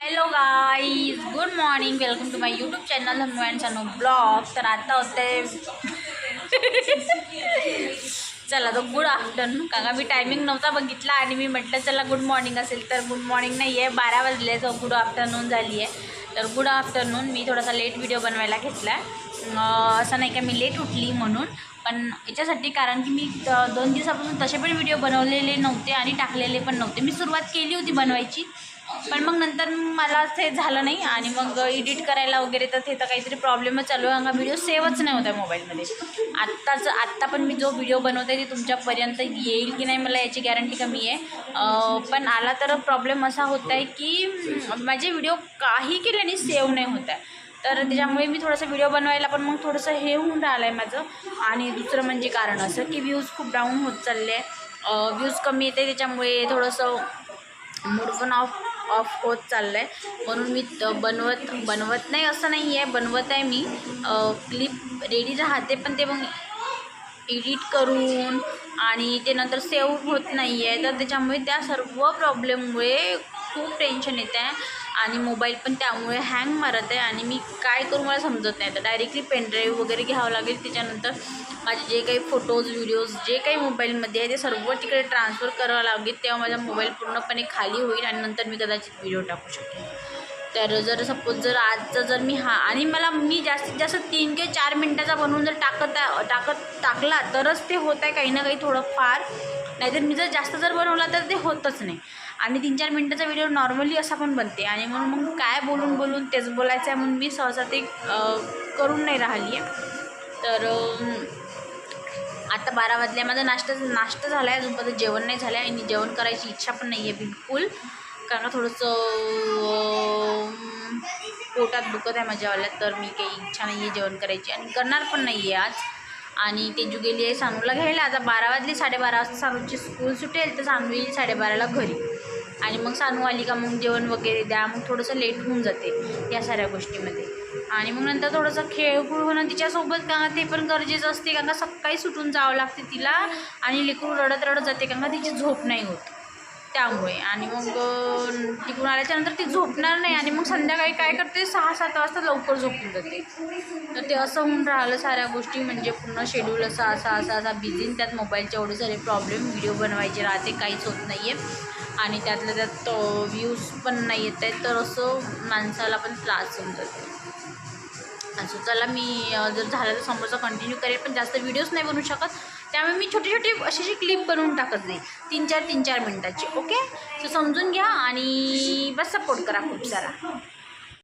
Hello guys good morning welcome to my YouTube channel Hanu and blog तर आता होते. चला तर गुड आफ्टरनून का मी टायमिंग नव्हता बघितला आणि मी म्हटलं चला गुड मॉर्निंग असेल तर गुड मॉर्निंग नाही आहे बारा वाजले तर गुड आफ्टरनून झाली आहे तर गुड आफ्टरनून मी थोडासा लेट व्हिडिओ बनवायला घेतला आहे असं नाही का मी लेट उठली म्हणून. पण याच्यासाठी कारण की मी दोन दिवसापासून तसे पण व्हिडिओ बनवलेले नव्हते आणि टाकलेले पण नव्हते. मी सुरुवात केली होती बनवायची. पण मग नंतर मला ते झालं नाही आणि मग एडिट करायला वगैरे तर ते तर काहीतरी प्रॉब्लेमच चालू आहे. कारण व्हिडिओ सेवच नाही होता मोबाईलमध्ये आत्ताच आत्ता पण मी जो व्हिडिओ बनवते ते तुमच्यापर्यंत येईल की नाही मला याची गॅरंटी कमी आहे. पण आला तर प्रॉब्लेम असा होत आहे की माझे व्हिडिओ काही केल्याने सेव्ह नाही होत आहे. तर त्याच्यामुळे मी थोडंसं व्हिडिओ बनवायला पण मग थोडंसं हे होऊन राहिलं आहे माझं. आणि दुसरं म्हणजे कारण असं की व्ह्यूज खूप डाऊन होत चालले आहे. व्ह्यूज कमी येते त्याच्यामुळे थोडंसं मूड पण ऑफ ऑफ होत चाललं आहे म्हणून मी बनवत बनवत नाही असं नाही आहे बनवत आहे मी. क्लिप रेडी राहते पण ते मग एडिट करून आणि ते नंतर सेव्ह होत नाही आहे तर त्याच्यामुळे त्या सर्व प्रॉब्लेममुळे खूप टेन्शन येतं आहे आणि मोबाईल पण त्यामुळे हँग मारत आहे आणि मी काय करू मला समजत नाही. तर डायरेक्टली पेनड्राईव्ह वगैरे घ्यावं लागेल. त्याच्यानंतर माझे जे काही फोटोज व्हिडिओज जे काही मोबाईलमध्ये आहे ते सर्व तिकडे ट्रान्सफर करावं लागेल. तेव्हा माझा मोबाईल पूर्णपणे खाली होईल आणि नंतर मी कदाचित व्हिडिओ टाकू शकेन. तर जर सपोज जर आजचा जर मी हा आणि मला मी जास्तीत जास्त तीन किंवा चार मिनटाचा बनवून जर टाकत आहे- टाकत टाकला तरच ते होत आहे काही ना काही थोडंफार नाहीतर मी जर जास्त जर बनवला तर ते होतच नाही. आणि तीन चार मिनटाचा व्हिडिओ नॉर्मली असा पण बनते. आणि म्हणून मग काय बोलून बोलून तेच बोलायचं आहे म्हणून मी सहसा ते करून नाही राहिली आहे. तर आता बारा वाजले. माझा नाश्ता नाश्ता झाला आहे अजूनपर्यंत जेवण नाही झालं आहे आणि जेवण करायची इच्छा पण नाही आहे बिलकुल. कारण का थोडंसं पोटात दुखत आहे माझ्यावाल्या तर मी काही इच्छा नाही आहे जेवण करायची. आणि करणार पण नाही आहे आज. आणि तेजू गेली आहे सानूला घ्यायला. आता बारा वाजले साडेबारा वाजता सानूची स्कूल सुटेल तर सानू येईल साडेबाराला घरी. आणि मग सानू आली का मग जेवण वगैरे द्या मग थोडंसं लेट होऊन जाते या साऱ्या गोष्टीमध्ये. आणि मग नंतर थोडंसं खेळकूळ होणं तिच्यासोबत का ते पण गरजेचं असते कारण का सकाळी सुटून जावं लागते तिला आणि लेकरू रडत रडत जाते कारण का तिची झोप नाही होत. त्यामुळे. आणि मग तिकडून आल्याच्यानंतर ती झोपणार नाही आणि मग संध्याकाळी काय करते सहा सात वाजता लवकर झोपून जाते. तर ते असं होऊन राहिलं साऱ्या गोष्टी म्हणजे पूर्ण शेड्यूल असा असा असा असा बिझी त्यात मोबाईलचे एवढे सारे प्रॉब्लेम व्हिडिओ बनवायचे राहते काहीच होत नाही आहे आणि त्यातल्या त्यात व्ह्यूज पण नाही येत आहेत. तर असं माणसाला पण त्रास होऊन जाते. असं चला मी जर झालं तर समोरचा कंटिन्यू करेल पण जास्त व्हिडिओज नाही बनवू शकत. त्यामुळे मी छोटी छोटी अशी अशी क्लिप बनवून टाकत नाही. तीन चार तीन चार मिनटाची ओके सो समजून घ्या आणि बस सपोर्ट करा खूप सारा.